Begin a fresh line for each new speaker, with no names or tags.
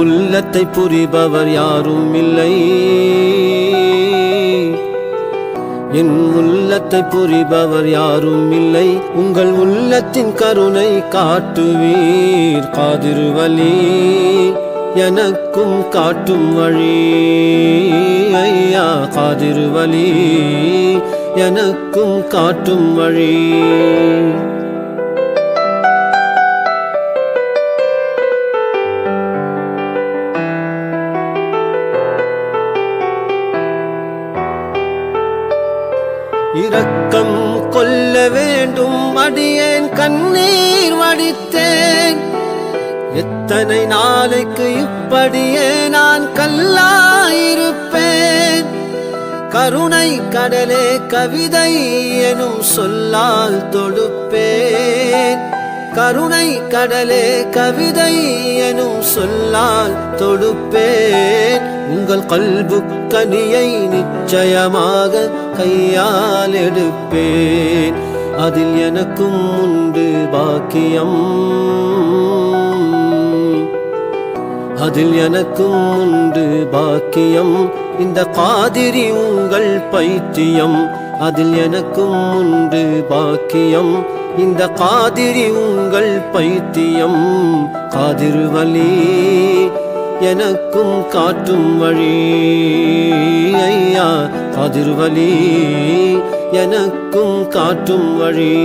உள்ளத்தை புரிபவர் யாரும் இல்லை. என் உள்ளத்தை புரிபவர் யாரும் இல்லை. உங்கள் உள்ளத்தின் கருணை காட்டுவீர். காதிருவலி எனக்கும் காட்டும் வழி. ஐயா காதிருவலி எனக்கும் காட்டும் வழி. இரக்கம் கொல்ல வேண்டும். அடியேன் கண்ணீர் வடித்தேன். எத்தனை நாளைக்கு இப்படியே நான் கல்லாயிருப்பேன். கருணை கடலே கவிதை எனும் சொல்லால் தொடுப்பேன். கருணை கடலே கவிதை எனும் சொல்லால் தொடுப்பேன். உங்கள் கல்பு கனியை நிச்சயமாக கையால் எடுப்பேன் அதில் எனக்கும் உண்டு பாக்கியம். அதில் எனக்கும் உண்டு பாக்கியம். இந்த காதிரி உங்கள் பைத்தியம். அதில் எனக்கும் உண்டு பாக்கியம். இந்த காதிரி உங்கள் பைத்தியம். காதிருவலி எனக்கும் காட்டும் வழி. ஐயா கதிர்வலி எனக்கும் காட்டும் வழி.